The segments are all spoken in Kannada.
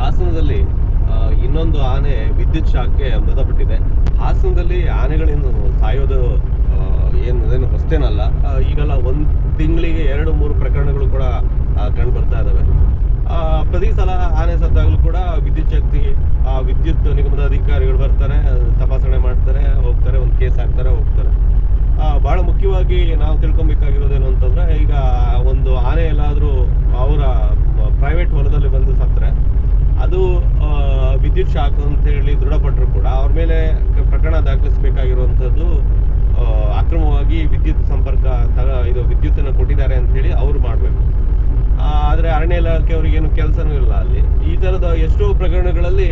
ಹಾಸನದಲ್ಲಿ ಇನ್ನೊಂದು ಆನೆ ವಿದ್ಯುತ್ ಶಾಖೆ ಮೃತಪಟ್ಟಿದೆ. ಹಾಸನದಲ್ಲಿ ಆನೆಗಳಿಂದ ಸಾಯೋದು ಏನು ಏನು ಹೊಸ್ತೇನಲ್ಲ ಈಗೆಲ್ಲ ಒಂದು ತಿಂಗಳಿಗೆ ಎರಡು, ಮೂರು ಪ್ರಕರಣಗಳು ಕೂಡ ಕಂಡು ಬರ್ತಾ ಇದ್ದಾವೆ ಪ್ರತಿ ಸಲ ಆನೆ ಸತ್ತಾಗಲೂ ಕೂಡ ವಿದ್ಯುತ್ ಶಕ್ತಿ, ಆ, ವಿದ್ಯುತ್ ನಿಗಮದ ಅಧಿಕಾರಿಗಳು ಬರ್ತಾರೆ ತಪಾಸಣೆ ಮಾಡ್ತಾರೆ, ಹೋಗ್ತಾರೆ, ಒಂದು ಕೇಸ್ ಹಾಕ್ತಾರೆ, ಹೋಗ್ತಾರೆ. ಭಾಳ ಮುಖ್ಯವಾಗಿ ನಾವು ತಿಳ್ಕೊಬೇಕಾಗಿರೋದೇನು ಅಂತಂದ್ರೆ, ಈಗ ಒಂದು ಆನೆ ಎಲ್ಲಾದರೂ ಅವರ ಪ್ರೈವೇಟ್ ಹೊಲದಲ್ಲಿ ಬಂದು ಸತ್ತರೆ, ಅದು ವಿದ್ಯುತ್ ಶಾಕ್ ಅಂತ ಹೇಳಿ ದೃಢಪಟ್ಟರು ಕೂಡ, ಅವ್ರ ಮೇಲೆ ಪ್ರಕರಣ ದಾಖಲಿಸಬೇಕಾಗಿರುವಂಥದ್ದು ಅಕ್ರಮವಾಗಿ ವಿದ್ಯುತ್ ಸಂಪರ್ಕ ಇದು ವಿದ್ಯುತ್ತನ್ನು ಕೊಟ್ಟಿದ್ದಾರೆ ಅಂತ ಹೇಳಿ ಅವ್ರು ಮಾಡಬೇಕು. ಆದರೆ ಅರಣ್ಯ ಇಲಾಖೆ ಅವ್ರಿಗೇನು ಕೆಲಸನೂ ಇಲ್ಲ ಅಲ್ಲಿ. ಈ ಥರದ ಎಷ್ಟೋ ಪ್ರಕರಣಗಳಲ್ಲಿ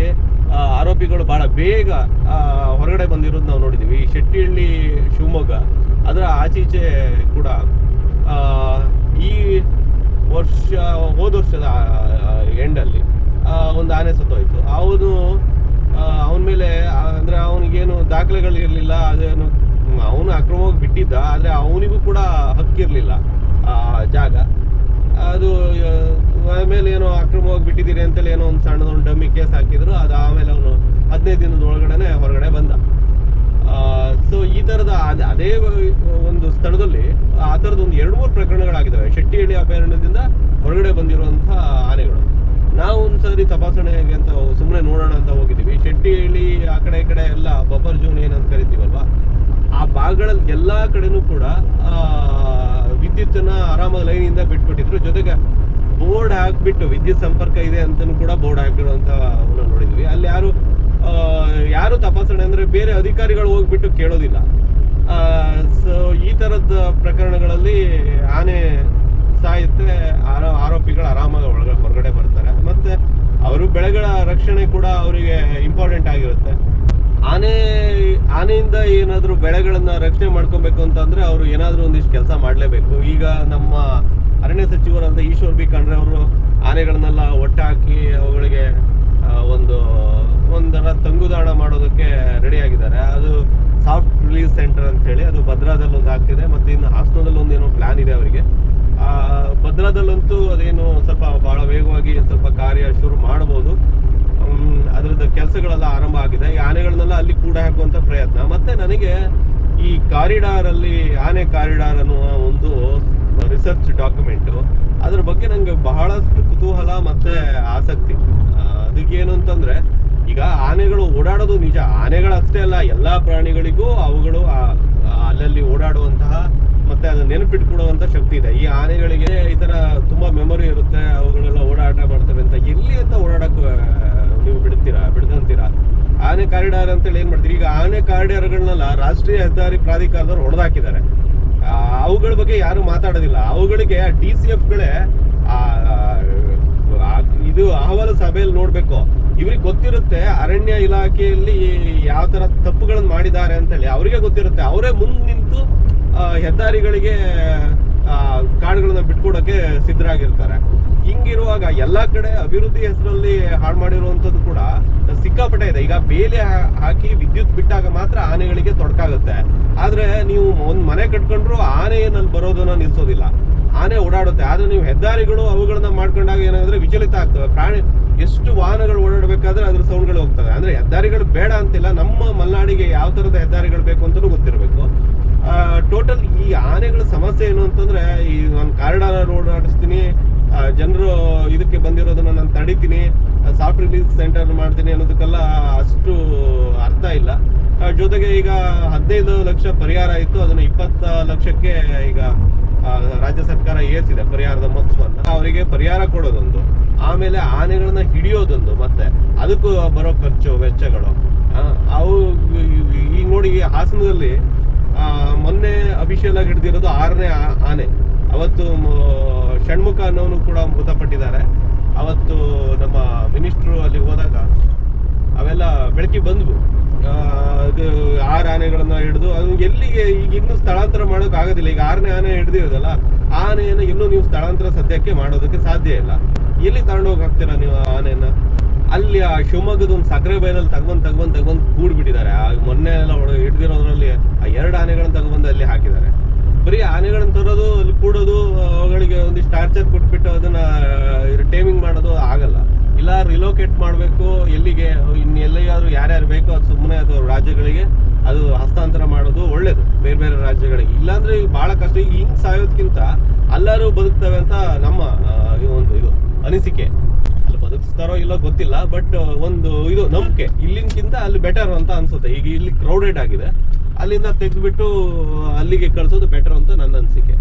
ಆರೋಪಿಗಳು ಬಹಳ ಬೇಗ ಹೊರಗಡೆ ಬಂದಿರೋದು ನಾವು ನೋಡಿದ್ದೀವಿ ಈ ಶೆಟ್ಟಿಹಳ್ಳಿ, ಶಿವಮೊಗ್ಗ, ಅದರ ಆಚೀಚೆ ಕೂಡ. ಈ ವರ್ಷ, ಹೋದ ವರ್ಷದ ಎಂಡಲ್ಲಿ ಒಂದು ಆನೆ ಸತ್ತೋಯ್ತು. ಅವನು ಅವನ ಮೇಲೆ ಅಂದರೆ ಅವನಿಗೇನು ದಾಖಲೆಗಳು ಇರಲಿಲ್ಲ ಅದೇನು ಅವನು ಅಕ್ರಮವಾಗಿ ಬಿಟ್ಟಿದ್ದ, ಆದರೆ ಅವನಿಗೂ ಕೂಡ ಹಕ್ಕಿರಲಿಲ್ಲ ಆ ಜಾಗ. ಅದು ಆಮೇಲೆ ಏನೋ ಅಕ್ರಮವಾಗಿ ಬಿಟ್ಟಿದ್ದೀರಿ ಅಂತೇಳಿ ಏನೋ ಒಂದು ಸಣ್ಣದೊಂದು ಡಮ್ಮಿ ಕೇಸ್ ಹಾಕಿದ್ರು, ಅದು ಆಮೇಲೆ ಅವನು ಹದಿನೈದು ದಿನದ ಒಳಗಡೆನೆ ಹೊರಗಡೆ ಬಂದ. ಸೊ ಈ ಥರದ ಅದ್- ಒಂದು ಸ್ಥಳದಲ್ಲಿ ಆ ಥರದ ಒಂದು ಎರಡು ಮೂರು ಪ್ರಕರಣಗಳಾಗಿದ್ದಾವೆ ಶೆಟ್ಟಿಹಳ್ಳಿ ಅಭಯಾರಣ್ಯದಿಂದ ಹೊರಗಡೆ ಬಂದಿರುವಂಥ ಆನೆಗಳು. ನಾವು ಒಂದ್ಸರಿ ತಪಾಸಣೆಗೆ ಅಂತ ಸುಮ್ಮನೆ ನೋಡೋಣ ಅಂತ ಹೋಗಿದ್ದೀವಿ. ಶೆಟ್ಟಿಹಳ್ಳಿ ಆ ಕಡೆ ಈ ಕಡೆ ಎಲ್ಲ ಬಫರ್ ಜೋನ್ ಏನಂತ ಕರಿತೀವಲ್ವಾ? ಆ ಭಾಗಗಳಲ್ಲಿ ಎಲ್ಲಾ ಕಡೆನೂ ಕೂಡ ವಿದ್ಯುತ್ತನ್ನ ಆರಾಮಾಗಿ ಲೈನಿಂದ ಬಿಟ್ಬಿಟ್ಟಿದ್ರು. ಜೊತೆಗೆ ಬೋರ್ಡ್ ಹಾಕ್ಬಿಟ್ಟು ವಿದ್ಯುತ್ ಸಂಪರ್ಕ ಇದೆ ಅಂತಲೂ ಕೂಡ ಬೋರ್ಡ್ ಹಾಕಿರುವಂತ ನೋಡಿದ್ವಿ. ಅಲ್ಲಿ ಯಾರು ಯಾರು ತಪಾಸಣೆ ಅಂದ್ರೆ ಬೇರೆ ಅಧಿಕಾರಿಗಳು ಹೋಗ್ಬಿಟ್ಟು ಕೇಳೋದಿಲ್ಲ. ಸೊ ಈ ತರದ ಪ್ರಕರಣಗಳಲ್ಲಿ ಆನೆ ಸಾಯುತ್ತೆ. ಆರೋ- ಆರೋಪಿಗಳು ಆರಾಮಾಗಿ ಒಳಗಡೆ ಹೊರಗಡೆ ಬರ್ತಾರೆ. ಮತ್ತೆ ಅವರು ಬೆಳೆಗಳ ರಕ್ಷಣೆ ಕೂಡ ಅವರಿಗೆ ಇಂಪಾರ್ಟೆಂಟ್ ಆಗಿರುತ್ತೆ. ಆನೆಯಿಂದ ಏನಾದರೂ ಬೆಳೆಗಳನ್ನ ರಕ್ಷಣೆ ಮಾಡ್ಕೊಬೇಕು ಅಂತಂದ್ರೆ ಅವರು ಏನಾದರೂ ಒಂದಿಷ್ಟು ಕೆಲಸ ಮಾಡಲೇಬೇಕು. ಈಗ ನಮ್ಮ ಅರಣ್ಯ ಸಚಿವರಾದ ಈಶ್ವರ್ ಬಿ ಕಂಡ್ರೆ ಅವರು ಆನೆಗಳನ್ನೆಲ್ಲ ಒಟ್ಟಾಕಿ ಅವುಗಳಿಗೆ ಒಂದು ಒಂದರ ತಂಗುದಾಣ ಮಾಡೋದಕ್ಕೆ ರೆಡಿ ಆಗಿದ್ದಾರೆ. ಅದು ಸಾಫ್ಟ್ ರಿಲೀಸ್ ಸೆಂಟರ್ ಅಂತ ಹೇಳಿ ಅದು ಭದ್ರಾದಲ್ಲಿ ಒಂದು ಆಗ್ತಿದೆ ಮತ್ತೆ ಇನ್ನು ಹಾಸನದಲ್ಲಿ ಒಂದು ಪ್ಲಾನ್ ಇದೆ ಅವರಿಗೆ. ಆ, ಭದ್ರಾದಲ್ಲಂತೂ ಅದೇನು ಸ್ವಲ್ಪ ಬಹಳ ವೇಗವಾಗಿ ಸ್ವಲ್ಪ ಕಾರ್ಯ ಶುರು ಮಾಡಬಹುದು ಹ್ಮ್, ಅದ್ರದ್ದು ಕೆಲಸಗಳೆಲ್ಲ ಆರಂಭ ಆಗಿದೆ. ಈ ಆನೆಗಳನ್ನೆಲ್ಲ ಅಲ್ಲಿ ಕೂಡ ಹಾಕುವಂತ ಪ್ರಯತ್ನ. ಮತ್ತೆ ನನಗೆ ಈ ಕಾರಿಡಾರ್ ಅಲ್ಲಿ ಆನೆ ಕಾರಿಡಾರ್ ಅನ್ನುವ ಒಂದು ರಿಸರ್ಚ್ ಡಾಕ್ಯುಮೆಂಟ್ ಅದ್ರ ಬಗ್ಗೆ ನಂಗೆ ಬಹಳಷ್ಟು ಕುತೂಹಲ ಮತ್ತೆ ಆಸಕ್ತಿ. ಅದಕ್ಕೇನು ಅಂತಂದ್ರೆ, ಈಗ ಆನೆಗಳು ಓಡಾಡೋದು ನಿಜ. ಆನೆಗಳಷ್ಟೇ ಅಲ್ಲ, ಎಲ್ಲಾ ಪ್ರಾಣಿಗಳಿಗೂ ಅವುಗಳು ಅಲ್ಲಲ್ಲಿ ಓಡಾಡುವಂತಹ ಮತ್ತೆ ಅದನ್ನ ನೆನಪಿಟ್ಕೊಡುವಂತ ಶಕ್ತಿ ಇದೆ. ಈ ಆನೆಗಳಿಗೆ ಈ ತರ ತುಂಬಾ ಮೆಮೊರಿ ಇರುತ್ತೆ. ಅವುಗಳೆಲ್ಲ ಓಡಾಟ ಮಾಡ್ತವೆ ಅಂತ ಎಲ್ಲಿ ಅಂತ ಓಡಾಡಕ್ ಆ, ನೀವು ಬಿಡ್ತೀರಾ ಬಿಡ್ಕೊಂತೀರಾ ಆನೆ ಕಾರಿಡಾರ್ ಅಂತೇಳಿ ಏನ್ ಮಾಡ್ತೀರಿ? ಈಗ ಆನೆ ಕಾರಿಡಾರ್ಗಳನ್ನೆಲ್ಲ ರಾಷ್ಟ್ರೀಯ ಹೆದ್ದಾರಿ ಪ್ರಾಧಿಕಾರದವ್ರು ಹೊಡೆದಾಕಿದ್ದಾರೆ. ಅವುಗಳ ಬಗ್ಗೆ ಯಾರು ಮಾತಾಡೋದಿಲ್ಲ. ಅವುಗಳಿಗೆ ಡಿ ಸಿ ಎಫ್ಗಳೇ ಇದು ಅಹವಾಲು ಸಭೆಯಲ್ಲಿ ನೋಡ್ಬೇಕು. ಇವ್ರಿಗೆ ಗೊತ್ತಿರುತ್ತೆ ಅರಣ್ಯ ಇಲಾಖೆಯಲ್ಲಿ ಯಾವ ತರ ತಪ್ಪುಗಳನ್ನು ಮಾಡಿದ್ದಾರೆ ಅಂತೇಳಿ. ಅವರಿಗೆ ಗೊತ್ತಿರುತ್ತೆ. ಅವರೇ ಮುಂದ್ ನಿಂತು ಹೆದ್ದಾರಿಗಳಿಗೆ ಕಾಡುಗಳನ್ನ ಬಿಟ್ಕೊಡಕ್ಕೆ ಸಿದ್ಧರಾಗಿರ್ತಾರೆ. ಹಿಂಗಿರುವಾಗ ಎಲ್ಲಾ ಕಡೆ ಅಭಿವೃದ್ಧಿ ಹೆಸರಲ್ಲಿ ಹಾಳು ಮಾಡಿರುವಂಥದ್ದು ಕೂಡ ಸಿಕ್ಕಾಪಟ್ಟೆ ಇದೆ. ಈಗ ಬೇಲಿ ಹಾಕಿ ವಿದ್ಯುತ್ ಬಿಟ್ಟಾಗ ಮಾತ್ರ ಆನೆಗಳಿಗೆ ತೊಡಕಾಗುತ್ತೆ. ಆದ್ರೆ ನೀವು ಒಂದ್ ಮನೆ ಕಟ್ಕೊಂಡ್ರು ಆನೆ ಏನಲ್ಲಿ ಬರೋದನ್ನ ನಿಲ್ಸೋದಿಲ್ಲ. ಆನೆ ಓಡಾಡುತ್ತೆ. ಆದ್ರೆ ನೀವು ಹೆದ್ದಾರಿಗಳು ಅವುಗಳನ್ನ ಮಾಡ್ಕೊಂಡಾಗ ಏನಾದ್ರೆ ವಿಚಲಿತ ಆಗ್ತವೆ. ಪ್ರಾಣಿ ಎಷ್ಟು ವಾಹನಗಳು ಓಡಾಡಬೇಕಾದ್ರೆ ಅದ್ರ ಸೌಂಡ್ಗಳು ಹೋಗ್ತವೆ. ಅಂದ್ರೆ ಹೆದ್ದಾರಿಗಳು ಬೇಡ ಅಂತಿಲ್ಲ. ನಮ್ಮ ಮಲೆನಾಡಿಗೆ ಯಾವ ತರದ ಹೆದ್ದಾರಿಗಳು ಬೇಕು ಅಂತಲೂ ಗೊತ್ತಿರಬೇಕು. ಟೋಟಲ್ ಈ ಆನೆಗಳ ಸಮಸ್ಯೆ ಏನು ಅಂತಂದ್ರೆ ಈ ನಾನು ಕಾರಿಡಾರ್ ಓಡಾಡಿಸ್ತೀನಿ ಜನರು ಇದಕ್ಕೆ ಬಂದಿರೋದನ್ನ ನಾನು ತಡಿತೀನಿ. ಸಾಫ್ಟ್ ರಿಲೀಸ್ ಸೆಂಟರ್ ಮಾಡ್ತೀನಿ ಅನ್ನೋದಕ್ಕೆಲ್ಲ ಅಷ್ಟು ಅರ್ಥ ಇಲ್ಲ. ಜೊತೆಗೆ ಈಗ ಹದಿನೈದು ಲಕ್ಷ ಪರಿಹಾರ ಇತ್ತು, ಅದನ್ನ ಇಪ್ಪತ್ತ ಲಕ್ಷಕ್ಕೆ ಈಗ ರಾಜ್ಯ ಸರ್ಕಾರ ಏರ್ಸಿದೆ ಪರಿಹಾರದ ಮೊತ್ತವನ್ನು ಅವರಿಗೆ ಪರಿಹಾರ ಕೊಡೋದೊಂದು, ಆಮೇಲೆ ಆನೆಗಳನ್ನ ಹಿಡಿಯೋದೊಂದು ಮತ್ತೆ ಅದಕ್ಕೂ ಬರೋ ಖರ್ಚು, ವೆಚ್ಚಗಳು. ಅವು ಈಗ ನೋಡಿ ಹಾಸನದಲ್ಲಿ ಮೊನ್ನೆ ಅಫಿಷಿಯಲ್ ಆಗಿ ಹಿಡಿದಿರೋದು ಆರನೇ ಆನೆ. ಅವತ್ತು ಷಣ್ಮುಖ ಅನ್ನೋನು ಕೂಡ ಮೃತಪಟ್ಟಿದ್ದಾರೆ. ಅವತ್ತು ನಮ್ಮ ಮಿನಿಸ್ಟ್ರು ಅಲ್ಲಿ ಹೋದಾಗ ಅವೆಲ್ಲ ಬೆಳಕಿ ಬಂದ್ವು. ಆ, ಇದು ಆರು ಆನೆಗಳನ್ನ ಹಿಡಿದು ಅದು ಎಲ್ಲಿಗೆ ಈಗ ಇನ್ನೂ ಸ್ಥಳಾಂತರ ಮಾಡೋಕೆ ಆಗೋದಿಲ್ಲ. ಈಗ ಆರನೇ ಆನೆ ಹಿಡಿದಿರೋದಲ್ಲ ಆನೆಯನ್ನು ಇನ್ನೂ ನೀವು ಸ್ಥಳಾಂತರ ಸದ್ಯಕ್ಕೆ ಮಾಡೋದಕ್ಕೆ ಸಾಧ್ಯ ಇಲ್ಲ. ಎಲ್ಲಿ ತಗೊಂಡೋಗಿ ಹಾಕ್ತೀರಾ ನೀವು ಆ ಆನೆಯನ್ನ? ಅಲ್ಲಿ ಆ ಶಿವಮೊಗ್ಗದ ಒಂದು ಸಕ್ಕರೆ ಬೈಲಲ್ಲಿ ತಗೊಂಡ್ ತಗೊಂಡ್ ತಗೊಂಡ್ ಕೂಡ್ಬಿಟ್ಟಿದ್ದಾರೆ. ಆ ಮೊನ್ನೆ ಎಲ್ಲ ಹೊಡೆ- ಹಿಡ್ದಿರೋದ್ರಲ್ಲಿ ಆ ಎರಡು ಆನೆಗಳನ್ನ ತಗೊಂಡ್ಬಂದು ಅಲ್ಲಿ ಹಾಕಿದ್ದಾರೆ. ಬರೀ ಆನೆಗಳನ್ನ ತರೋದು, ಅಲ್ಲಿ ಕೂಡೋದು, ಅವುಗಳಿಗೆ ಒಂದಿಷ್ಟು ಟಾರ್ಚರ್ ಕೊಟ್ಬಿಟ್ಟು ಅದನ್ನ ಟೇಮಿಂಗ್ ಮಾಡೋದು ಆಗಲ್ಲ. ಇಲ್ಲ ರಿಲೋಕೇಟ್ ಮಾಡಬೇಕು, ಎಲ್ಲಿಗೆ, ಇನ್ನು ಎಲ್ಲಿಗಾದ್ರೂ ಯಾರ್ಯಾರು ಬೇಕೋ ಅದು ಸುಮ್ಮನೆ ಅದು ರಾಜ್ಯಗಳಿಗೆ ಅದು ಹಸ್ತಾಂತರ ಮಾಡೋದು ಒಳ್ಳೇದು, ಬೇರೆ ಬೇರೆ ರಾಜ್ಯಗಳಿಗೆ. ಇಲ್ಲಾಂದ್ರೆ ಈಗ ಬಹಳ ಕಷ್ಟ. ಈಗ ಹಿಂಗ್ ಸಾಯೋದ್ಕಿಂತ ಎಲ್ಲರೂ ಬದುಕ್ತವೆ ಅಂತ ನಮ್ಮ ಒಂದು ಇದು, ಅನಿಸಿಕೆ. ಅಲ್ಲಿ ಬದುಕಿಸ್ತಾರೋ ಇಲ್ಲೋ ಗೊತ್ತಿಲ್ಲ ಬಟ್ ಒಂದು ಇದು ನಂಬಿಕೆ. ಇಲ್ಲಿನಕ್ಕಿಂತ ಅಲ್ಲಿ ಬೆಟರ್ ಅಂತ ಅನ್ಸುತ್ತೆ. ಈಗ ಇಲ್ಲಿ ಕ್ರೌಡೆಡ್ ಆಗಿದೆ. ಅಲ್ಲಿಂದ ತೆಗೆದ್ಬಿಟ್ಟು ಅಲ್ಲಿಗೆ ಕಳ್ಸೋದು ಬೆಟರ್ ಅಂತ ನನ್ನ ಅನಿಸಿಕೆ.